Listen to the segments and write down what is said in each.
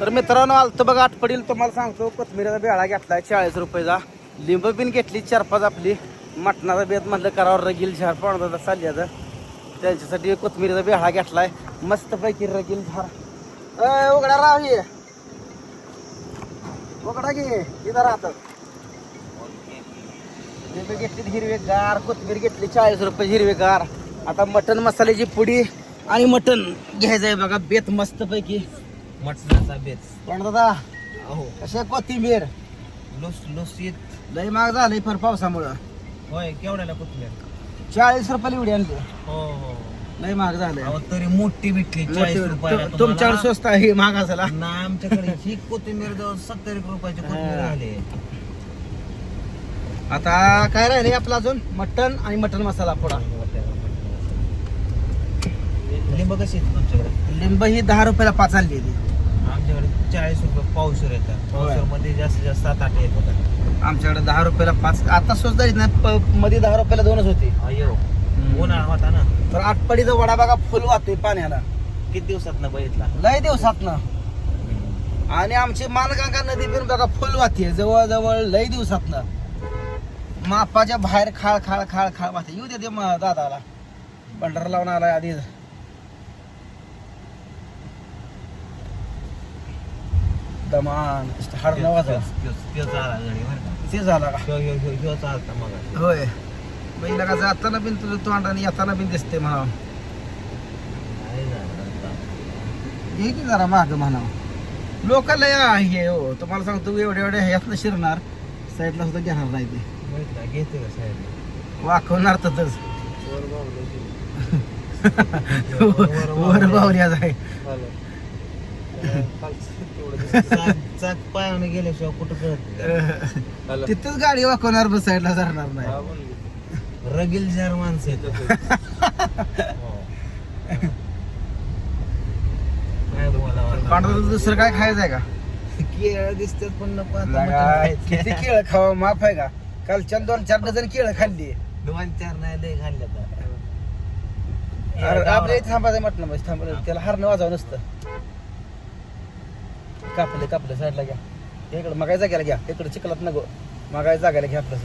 तर मित्रांनो आलतं बघा आठपडील तुम्हाला सांगतो कोथमिरीचा बेळा घेतलाय चाळीस रुपयेचा. लिंब बिन घेतली चार पाच आपली. मटणाचा बेत म्हणलं करावर रगील झाड पाहुणा चालली त्यांच्यासाठी कोथमिरीचा बेळा घेतलाय. मस्तपैकी रगील झाड उघडा राव. ये उघडा घे इथं राहतात लिंब घेतली हिरवेगार. कोथमीर घेतली चाळीस रुपये हिरवेगार. आता मटन मसाल्याची पुडी आणि मटन घ्यायचंय बघा बेत मस्तपैकी. मटणाचा पण दादा? अहो. कशा कोथिंबीर? लुस लुसीत लय महाग झालंय फार पावसामुळं. होय केवढ्याला कोथमीर चाळीस रुपयाला एवढी आणली. हो हो. लय महाग झालंय. अहो तरी मोठी भेटली चाळीस रुपयाला तु- तुमच्याकडे स्वस्त आहे महाग असायला. ना आमच्याकडे ही कोथिंबीर जवळ सत्तर एक रुपयाची कोथिंबीर हा. झाली आता काय राहिले आपलं अजून? मटन आणि मटन मसाला फोडा. लिंब कशी आहेत तुमच्याकडे? लिंब ही दहा रुपयाला पाच आणली. ती आमच्याकडे चाळीस रुपये पावशेर येतात. होय. पावशेरमध्ये जास्तीत जास्त सात आठ येत होतात. आमच्याकडे दहा रुपयाला पाच आता स्वस्त आहेत ना प- मध्ये दहा रुपयाला दोनच होती. अयो उन्हाळा होता ना. तर आटपडीचा वडा बघा फुल वाहतोय पाण्याला. किती दिवसात ना बघितला? लय दिवसात आणि आमची मानगंगा नदी पण बघा फुल वाहते. जवळ जवळ लय दिवसात मापाच्या बाहेर खाळ खाळ खाळ खाळ वाहते. येऊ दे दादाला. भंडारा लावून आलाय आधी. दमान हाड नवाचा ते झाला का? ह्यो. बैला का जाताना बिन तुझं तोंडाने येताना बिन दिसते म्हणा ये की जरा माग म्हणा लोक लय हे हो. तुम्हाला सांगतो एवढे एवढे ह्यातनं शिरणार साईडला सुद्धा घेणार नाही ते. घेते का? साहेब वाकवणार तसंच वर बावल्या जाय चाक पायाने गेल्याशिवाय कुठं कळत. तिथंच गाडी वाकवणार बस साईडला जाणार नाही. रगील जार माणसं पांढरं दुसरं काय खायचं आहे का? केळ दिसतात पण. किती केळ खावा माफ आहे का? कालच्या दोन चार डझन केळ खाल्ली. दोन चार नाही लय खाल्ले अरे आपल्या इथे थांबायचं म्हटलं म्हणजे थांबलं. त्याला हरणं वाजावं नसतं. कापले कापले साईडला घ्या. इकडं मगाय जाग्याला घ्या. इकडं चिखलात नको. मगाय जाग्याला घ्या आपलं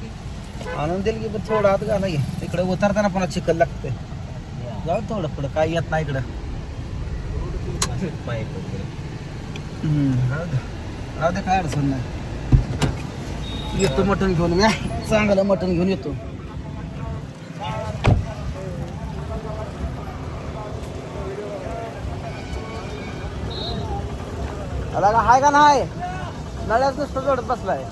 की? आणून देईल की पण थोडं आत घाला घे इकडे उतरताना पुन्हा चिखल लागतंय. या. जाऊ थोडं पुढं. काय येत नाही इकडं. राहू दे काय अडचण नाही. येतो मटण घेऊन. या. चांगलं मटण घेऊन येतो. आला का हाय का नाही? नळ्याच नुसतं जोडत बसलाय.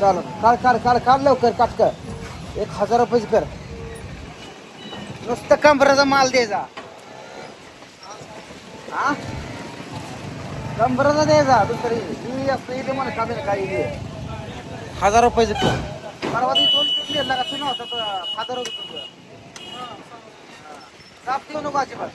चाल काढ काढ काढ काढ लवकर काट कर. एक हजार रुपयेच कर. नुसतं कंबराचा माल द्यायचा हा कंबराचा द्यायचा दुसरी. ही असं इथे मला का काही हजार रुपयाचं कर. परवा ती दोन तीन दिला का? तू नव्हता फादर रुपये तुझं. साप देऊ नको अजिबात.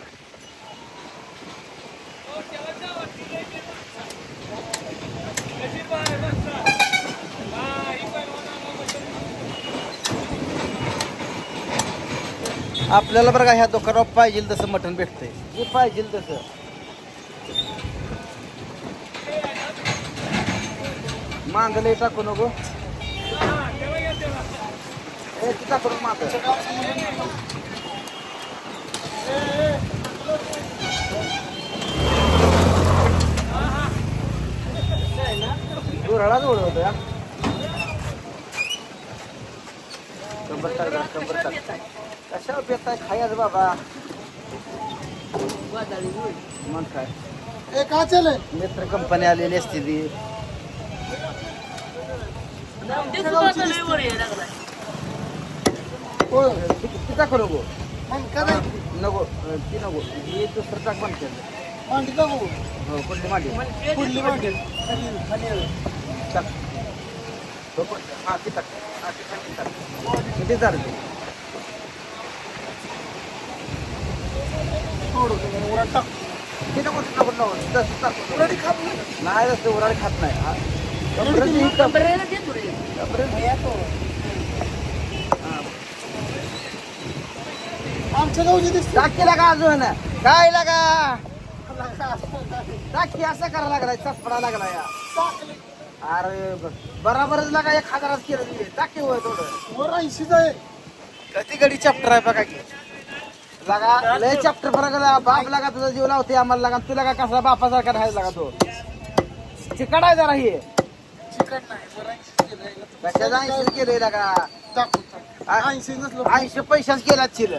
आपल्याला बरं का ह्या दुकानावर पाहिजे तसं मटण भेटतंय. जे पाहिजे तसं. मांगले टाकू नको. ए ती टाकू नको मागं. गुऱ्हाळाच ओढवतो या कंबर टाक कंबर टाक. कशावर पेताय खायच बाबा? मग काय? ए का चले? मित्र कंपनी आलेली असते ती. हो किती टाकू नको मग काय नको ती नको. ही दुसरं टाक बंद केलं. मांडी का बघू हो कुठली मांडी. पुढली मांडी. टाक हो, पण- हा ती टाक हा ती टाक, ती टाक किती चालते नको नको तसं. उराडी खात नाही. उराळ खात नाही. हा. आमच्या गावची दिसते. टाकी लागा अजून. काय लागा? टाकी असा करा लागलाय चपडा लागला या अरे बराबरच लागा एक हजारात केलं टाकी होय थोडं ऐंशीच आहे. कधी गडी चॅप्टर आहे बघा की. लागा लय चॅप्टर बघा बाप लागा तुझा जीव लावते आम्हाला लागा. तुला का कसला बापासारखा राहायला लागा तो? चिकट आहे जरा हे. चिकट नाही कशाचा ऐंशी केलंय. लागा. टाकू टाकू ऐंशी नसलं ऐंशी पैशाच केला चिल.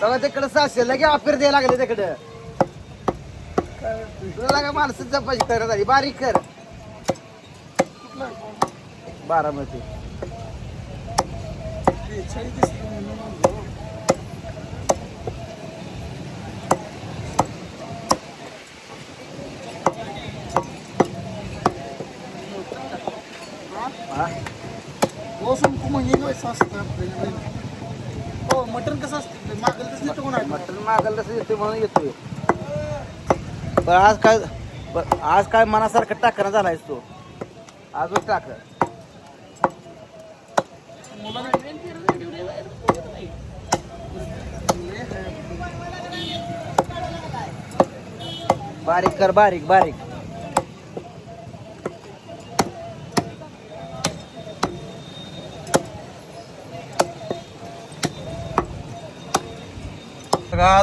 तेव्हा तिकडे लगे ऑफर द्यायला लागले तिकडे. तुला लागा माणसं जपायची कर झाली. बारीक कर? बारामती. बेचाळीस दिसलं म्हणून म्हणलं. हो समकू म्हणजे कसं असतं? हो मटण कसं असतं? मागेल तसं येतो कोणा आहे मटण मागायला तसं येते म्हणून येतोय. पण आज काय आज काय मनासारखं टाकणं झालायस तो? आजच टाकणं बारीक कर बारीक बारीक.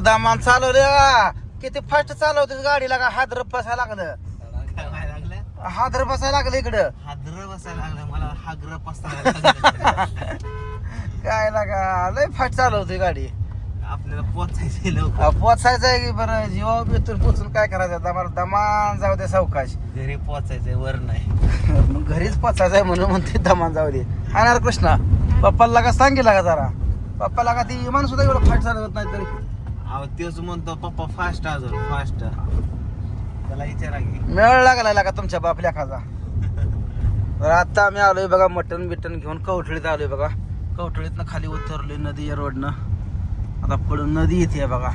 दामान चालवले किती फास्ट चालवते गाडीला का हादर बसायला लागलं? हादर बसायला लागलं इकडं. हादर बसायला लागलं. मला हागर पसरायला लागलं. काय लागा लय फास्ट चालवते गाडी. आपल्याला पोचायचं लवकर. की बरं जीवा बेतून पोचून काय करायचं दमा दमान जाऊ दे सावकाश. घरी पोचायचंय वर नाही. मग घरीच पोचायचं आहे म्हणून म्हणते दमान जाऊ दे. अनार कृष्णा पप्पाला का सांगितलं का जरा? पप्पाला का ती इमान सुद्धा एवढं फास्ट चालवत नाही तरी. अहो तेच म्हणतो पप्पा फास्ट अजून फास्ट. त्याला विचारा की. मेळ लागलाय का तुमच्या बाप लेखाचा. तर आता आम्ही आलोय बघा मटण बिटन घेऊन कवठळीत आलोय बघा. कवठळीतनं खाली उतरलोय नदी या रोडनं. आता पुढं नदी येते बघा.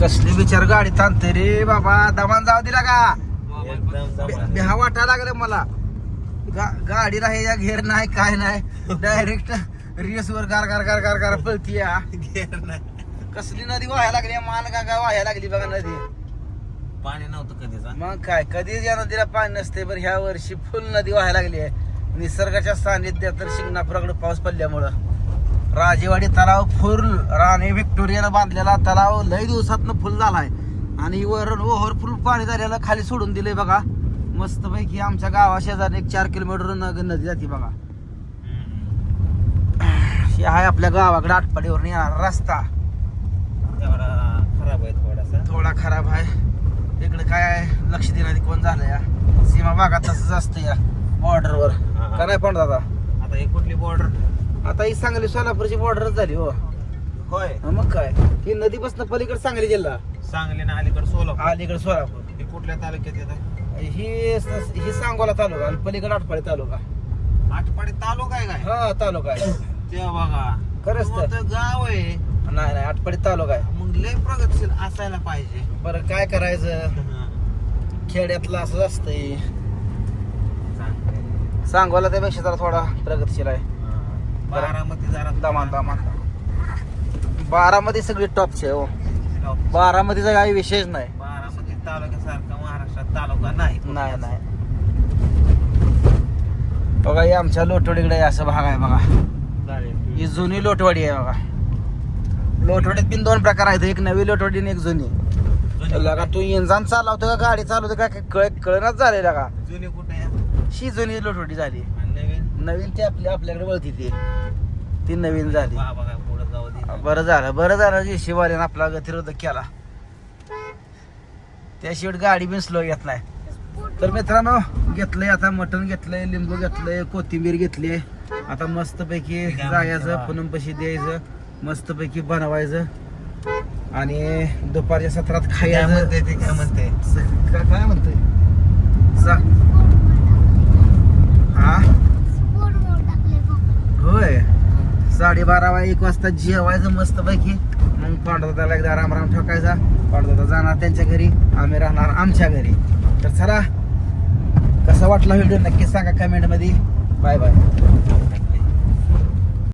कसली बिचार गाडी ताणते रे बाबा. दमान जाऊ दिला का? बिहा वाटा लागलं मला. गा- गाडीला हे या घेर नाही काय नाही. डायरेक्ट रेस वर गार गार गार गार गार पळती कसली नदी वाहायला लागली? मान गागा वाहायला लागली बघा नदी. पाणी नव्हतं कधीच मग काय कधीच या नदीला पाणी नसते बरं ह्या वर्षी फुल नदी वाहायला लागली आहे. निसर्गाच्या सानिध्यात तर शिंगणापुराकडे पाऊस पडल्यामुळं. राजेवाडी तलाव फुल राणी व्हिक्टोरियानं बांधलेला तलाव लय दिवसातनं फुल झालाय. आणि वरून ओव्हर फुल पाणी झालेलं खाली सोडून दिलंय बघा. मस्त पैकी आमच्या गावा शेजारी एक चार किलोमीटर नदी जाते बघा. हे आहे आपल्या गावाकडे आटपाडीवर येणारा रस्ता. खराब आहे थोडासा. थोडा खराब आहे. कोण झालं या? सीमा भागात तसंच असतं या बॉर्डरवर हा. का नाही पण दादा? आता ही कुठली बॉर्डर आता ही सांगली सोलापूरची बॉर्डरच झाली हो. होय. मग काय? ही नदीपासून पलीकडे सांगली जिल्हा. सांगली ना अलीकडे सोलापूर. अलीकडे सोलापूर. हे कुठल्या तालुक्यात येतं? ही ही सांगोला तालुका आणि पलीकडे आटपाडी तालुका. आटपाडी तालुका आहे काय? हा तालुका आहे. ते बघा. खरंच तर. गाव आहे. नाही नाही आटपाडी तालुका आहे. मग लय प्रगतशील असायला पाहिजे. बरं काय करायचं? खेड्यातलं असंच असतंय. सांगोला त्यापेक्षा जरा थोडा प्रगतशील आहे. बारामती जरा दमान दमान. बारामध्ये सगळी टॉपची आहे हो. बारामतीचा काही विषयच नाही. बारामती तालुक्यासारखा महाराष्ट्रात तालुका नाही. नाही नाही. बघा ही आमच्या लोटवाडीकडे असं भाग आहे बघा. ही जुनी लोटवाडी आहे बघा. लोटवाडीत पण दोन प्रकार आहेत. एक नवी लोटवाडी आणि एक जुनी. लगा तू इंजान चालवतो का गाडी चालवतो का कळ कळणच झाले का? जुनी कुठे शी जुनी लोटवाडी झाली. नवीन? ती आपली आपल्याकडे वळती ती. ती नवीन झाली. बरं झालं बरं झालं जे शिवाल्यानं आपला गतिरोधक केला. त्याशिवाय गाडी बिन स्लो येत नाही. तर मित्रांनो घेतलंय आता मटण घेतलंय लिंबू घेतलंय कोथिंबीर घेतली आता मस्तपैकी जायचं पुनम पशी द्यायचं मस्तपैकी बनवायचं. आणि दुपारच्या सत्रात काय खायचं म्हणते ते काय म्हणते? काय हा? होय. साडेबारा वा एक वाजता जेवायचं मस्त पैकी मग पांढरा त्याला एकदा राम राम ठोकायचा. पांडुदादा जाणार त्यांच्या घरी. आम्ही राहणार आमच्या घरी. तर चला. कसा वाटला व्हिडिओ नक्की सांगा कमेंटमध्ये. Bye bye.